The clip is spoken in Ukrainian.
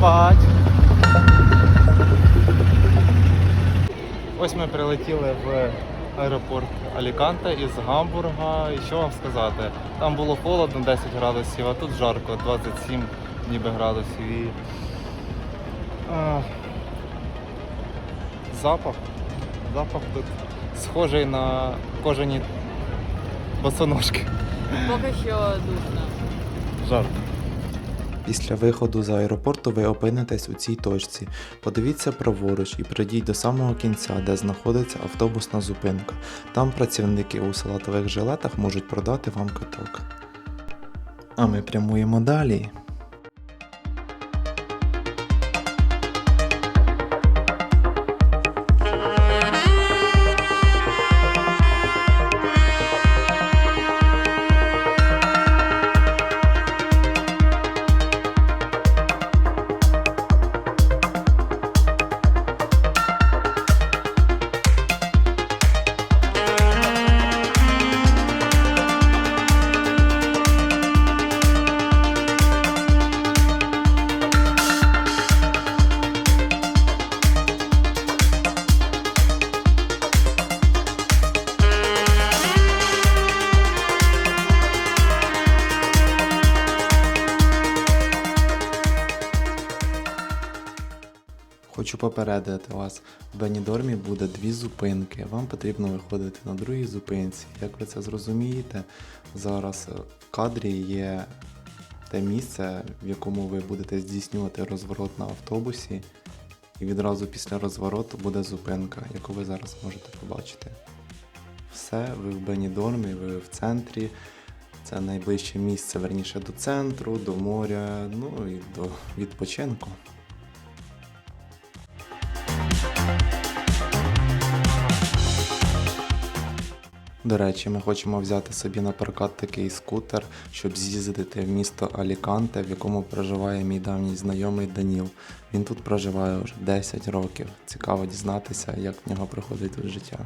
спать. Ось ми прилетіли в аеропорт Аліканте із Гамбурга. І що вам сказати? Там було холодно 10 градусів, а тут жарко, 27 ніби градусів. І... А... Запах. Запах тут схожий на кожані босоножки. Поки що душно. Жарко. Після виходу з аеропорту ви опинитесь у цій точці. Подивіться праворуч і прийдіть до самого кінця, де знаходиться автобусна зупинка. Там працівники у салатових жилетах можуть продати вам каток. А ми прямуємо далі. Хочу попередити вас, в Бенідормі буде дві зупинки. Вам потрібно виходити на другій зупинці. Як ви це зрозумієте, зараз в кадрі є те місце, в якому ви будете здійснювати розворот на автобусі, і відразу після розвороту буде зупинка, яку ви зараз можете побачити. Все, ви в Бенідормі, ви в центрі. Це найближче місце, верніше до центру, до моря, ну і до відпочинку. До речі, ми хочемо взяти собі на такий скутер, щоб з'їздити в місто Аліканте, в якому проживає мій давній знайомий Даніл. Він тут проживає вже 10 років. Цікаво дізнатися, як в нього проходить тут життя.